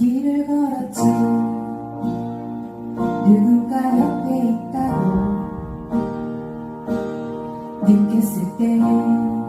길을 걸었지. 누군가 옆에 있다고 느꼈을 때.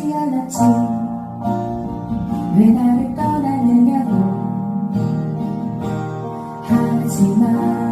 보지 않았지. 왜 나를 떠나느냐고 하지만